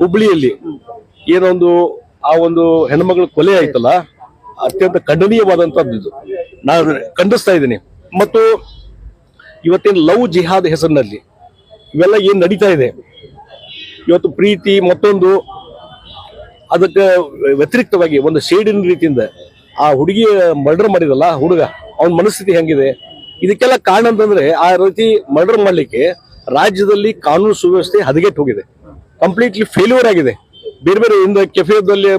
ಹುಬ್ಳಿಯಲ್ಲಿ ಏನೊಂದು ಆ ಒಂದು ಹೆಣ್ಮಗಳ ಕೊಲೆ ಆಯ್ತಲ್ಲ, ಅತ್ಯಂತ ಖಂಡನೀಯವಾದಂತದ್ದು ನಾನು ಖಂಡಿಸ್ತಾ ಇದ್ದೀನಿ. ಮತ್ತು ಇವತ್ತಿನ ಲವ್ ಜಿಹಾದ್ ಹೆಸರಿನಲ್ಲಿ ಇವೆಲ್ಲ ಏನ್ ನಡೀತಾ ಇದೆ? ಇವತ್ತು ಪ್ರೀತಿ ಮತ್ತೊಂದು ಅದಕ್ಕೆ ವ್ಯತಿರಿಕ್ತವಾಗಿ ಒಂದು ಶೇಡಿನ ರೀತಿಯಿಂದ ಆ ಹುಡುಗಿ ಮರ್ಡರ್ ಮಾಡಿದಲ್ಲ ಹುಡುಗ, ಅವನ ಮನಸ್ಥಿತಿ ಹೆಂಗಿದೆ? ಇದಕ್ಕೆಲ್ಲ ಕಾರಣ ಅಂತಂದ್ರೆ ಆ ರೀತಿ ಮರ್ಡರ್ ಮಾಡಲಿಕ್ಕೆ ರಾಜ್ಯದಲ್ಲಿ ಕಾನೂನು ಸುವ್ಯವಸ್ಥೆ ಹದಗೆಟ್ಟು ಹೋಗಿದೆ ಕಂಪ್ಲೀಟ್ಲಿ ಫೇಲ್ಯೂರ್ ಆಗಿದೆ. ಬೇರೆ ಬೇರೆ ಇಂದ ಕೆಫೆದಲ್ಲಿ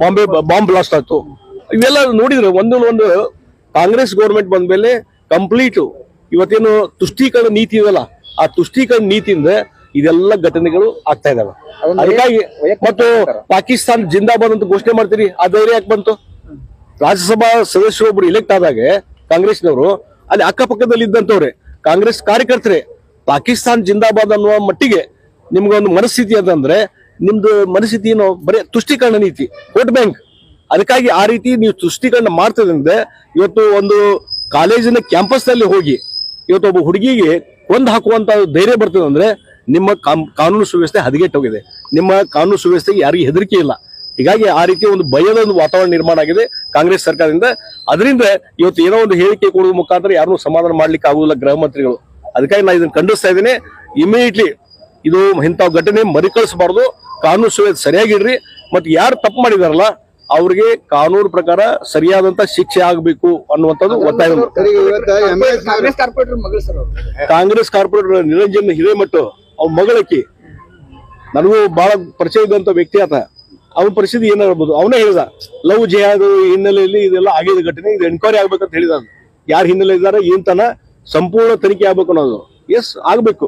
ಬಾಂಬೆ ಬಾಂಬ್ ಬ್ಲಾಸ್ಟ್ ಆಯ್ತು. ಇವೆಲ್ಲ ನೋಡಿದ್ರೆ ಒಂದೊಂದು ಒಂದು ಕಾಂಗ್ರೆಸ್ ಗೌರ್ಮೆಂಟ್ ಬಂದ್ಮೇಲೆ ಕಂಪ್ಲೀಟು ಇವತ್ತೇನು ತುಷ್ಟೀಕರಣ ನೀತಿ ಇದಲ್ಲ ಆ ತುಷ್ಟೀಕರಣ ನೀತಿಯಿಂದ ಇದೆಲ್ಲ ಘಟನೆಗಳು ಆಗ್ತಾ ಇದಾವೆ ಅದಕ್ಕಾಗಿ ಮತ್ತು ಪಾಕಿಸ್ತಾನ ಜಿಂದಾಬಾದ್ ಅಂತ ಘೋಷಣೆ ಮಾಡ್ತೀರಿ ಆ ಧೈರ್ಯ ಯಾಕೆ ಬಂತು? ರಾಜ್ಯಸಭಾ ಸದಸ್ಯರೊಬ್ರು ಇಲೆಕ್ಟ್ ಆದಾಗ ಕಾಂಗ್ರೆಸ್ನವರು ಅಲ್ಲಿ ಅಕ್ಕಪಕ್ಕದಲ್ಲಿ ಇದ್ದಂತವ್ರೆ ಕಾಂಗ್ರೆಸ್ ಕಾರ್ಯಕರ್ತರೆ ಪಾಕಿಸ್ತಾನ ಜಿಂದಾಬಾದ್ ಅನ್ನುವ ಮಟ್ಟಿಗೆ ನಿಮ್ಗೊಂದು ಮನಸ್ಥಿತಿ ಅಂತಂದ್ರೆ ನಿಮ್ದು ಮನಸ್ಥಿತಿ ಏನು ಬರೀ ತುಷ್ಟೀಕರಣ ನೀತಿ, ವೋಟ್ ಬ್ಯಾಂಕ್. ಅದಕ್ಕಾಗಿ ಆ ರೀತಿ ನೀವು ತುಷ್ಟೀಕರಣ ಮಾಡ್ತದಂದ್ರೆ ಇವತ್ತು ಒಂದು ಕಾಲೇಜಿನ ಕ್ಯಾಂಪಸ್ನಲ್ಲಿ ಹೋಗಿ ಇವತ್ತು ಒಬ್ಬ ಹುಡುಗಿಗೆ ಕೊಂದು ಹಾಕುವಂತ ಧೈರ್ಯ ಬರ್ತದೆ ಅಂದ್ರೆ ನಿಮ್ಮ ಕಾನೂನು ಸುವ್ಯವಸ್ಥೆ ಹದಗೆಟ್ಟೋಗಿದೆ ನಿಮ್ಮ ಕಾನೂನು ಸುವ್ಯವಸ್ಥೆಗೆ ಯಾರಿಗೂ ಹೆದರಿಕೆ ಇಲ್ಲ. ಹೀಗಾಗಿ ಆ ರೀತಿ ಒಂದು ಭಯದ ಒಂದು ವಾತಾವರಣ ನಿರ್ಮಾಣ ಆಗಿದೆ ಕಾಂಗ್ರೆಸ್ ಸರ್ಕಾರದಿಂದ. ಅದರಿಂದ ಇವತ್ತು ಏನೋ ಒಂದು ಹೇಳಿಕೆ ಕೊಡುವ ಮುಖಾಂತರ ಯಾರನ್ನೂ ಸಮಾಧಾನ ಮಾಡ್ಲಿಕ್ಕೆ ಆಗುವುದಿಲ್ಲ ಗೃಹ ಮಂತ್ರಿಗಳು. ಅದಕ್ಕಾಗಿ ನಾನು ಇದನ್ನು ಖಂಡಿಸ್ತಾ ಇದ್ದೀನಿ. ಇಮಿಡಿಯೇಟ್ಲಿ ಇದು ಇಂಥ ಘಟನೆ ಮರುಕಳಿಸಬಾರ್ದು. ಕಾನೂನು ಸುವ್ಯವಸ್ಥೆ ಸರಿಯಾಗಿಡ್ರಿ ಮತ್ತೆ ಯಾರು ತಪ್ಪು ಮಾಡಿದಾರಲ್ಲ ಅವ್ರಿಗೆ ಕಾನೂನು ಪ್ರಕಾರ ಸರಿಯಾದಂತ ಶಿಕ್ಷೆ ಆಗಬೇಕು ಅನ್ನುವಂಥದ್ದು ಒತ್ತಾಯ ಕಾಂಗ್ರೆಸ್ ಕಾರ್ಪೊರೇಟರ್ ಮಗಳು sir Congress corporator Niranjan Hiremath ಅವ್ ಮಗಳಕಿ ನನಗೂ ಬಹಳ ಪರಿಚಯ ಇದ್ದಂತ ವ್ಯಕ್ತಿ ಆತ. ಅವನ ಪರಿಸ್ಥಿತಿ ಏನಾಗಬಹುದು ಅವನೇ ಹೇಳಿದ ಲವ್ ಜಿಹಾದ್ ಹಿನ್ನೆಲೆಯಲ್ಲಿ ಇದೆಲ್ಲ ಆಗಿದ ಘಟನೆ ಇದು ಎನ್ಕ್ವೈರಿ ಆಗ್ಬೇಕಂತ ಹೇಳಿದ ಯಾರು ಹಿನ್ನೆಲೆ ಇದ್ದಾರೆ ಏಂತನ ಸಂಪೂರ್ಣ ತನಿಖೆ ಆಗ್ಬೇಕು ಅನ್ನೋದು. ಎಸ್ ಆಗ್ಬೇಕು.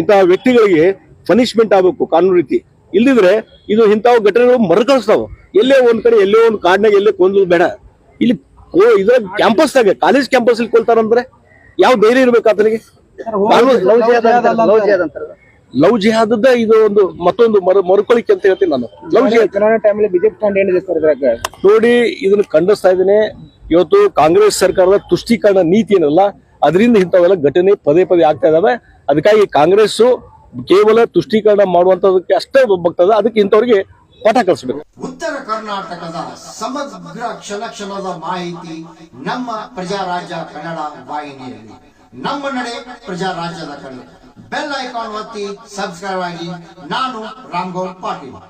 ಇಂತಹ ವ್ಯಕ್ತಿಗಳಿಗೆ ಪನಿಷ್ಮೆಂಟ್ ಆಗ್ಬೇಕು ಕಾನೂನು ರೀತಿ. ಇಲ್ದಿದ್ರೆ ಇದು ಇಂತಹ ಘಟನೆಗಳು ಮರುಕಳಿಸ್ತಾವ. ಎಲ್ಲೇ ಒಂದ್ ಕಡೆ ಎಲ್ಲೇ ಒಂದು ಕಾಡ್ನಾಗ ಎಲ್ಲೇ ಕೊಂದು ಬೇಡ. ಇಲ್ಲಿ ಇದ್ರ ಕ್ಯಾಂಪಸ್ನಾಗ ಕಾಲೇಜ್ ಕ್ಯಾಂಪಸ್ ಅಲ್ಲಿ ಕೊಲ್ತಾರಂದ್ರೆ ಯಾವ ಧೈರ್ಯ ಇರ್ಬೇಕು ಆತನಿಗೆ? ಲವ್ ಜಿಹಾದ್ ಲವ್ ಜಿಹಾದ್ ಜಿಹಾದದ ಇದು ಒಂದು ಮತ್ತೊಂದು ಮರು ಮರುಕೊಳಿಕೆ ಅಂತ ಹೇಳ್ತೀನಿ ನಾನು. Love jihad. ಬಿಜೆಪಿ ಸ್ಟ್ಯಾಂಡ್ ಏನಿದೆ ಸರ್ ನೋಡಿ ಇದನ್ನ ಖಂಡಿಸ್ತಾ ಇದ್ದೀನಿ. ಇವತ್ತು ಕಾಂಗ್ರೆಸ್ ಸರ್ಕಾರದ ತುಷ್ಟೀಕರಣ ನೀತಿ ಏನಲ್ಲ ಅದರಿಂದ ಇಂಥವೆಲ್ಲ ಘಟನೆ ಪದೇ ಪದೇ ಆಗ್ತಾ ಇದಾವೆ. ಅದಕ್ಕಾಗಿ ಕಾಂಗ್ರೆಸ್ ಕೇವಲ ತುಷ್ಟೀಕರಣ ಮಾಡುವಂತದಕ್ಕೆ ಅಷ್ಟೇ ಬಗ್ತದ ಅದಕ್ಕೆ ಇಂಥವ್ರಿಗೆ ಪಾಠ ಕಲಿಸಬೇಕು. ಉತ್ತರ ಕರ್ನಾಟಕದ ಸಮಗ್ರ ಕ್ಷಣ ಕ್ಷಣದ ಮಾಹಿತಿ ನಮ್ಮ ಪ್ರಜಾ ರಾಜ್ಯ ಕನ್ನಡ ವಾಹಿನಿಯಲ್ಲಿ. ನಮ್ಮ ನಡೆ ಪ್ರಜಾರಾಜ್ಯದ ಕನ್ನಡ ಬೆಲ್ ಐಕಾನ್ ಒತ್ತಿ ಸಬ್ಸ್ಕ್ರೈಬ್ ಆಗಿ. ನಾನು ರಾಮ್ಗೌಡ್ ಪಾಟೀಲ್.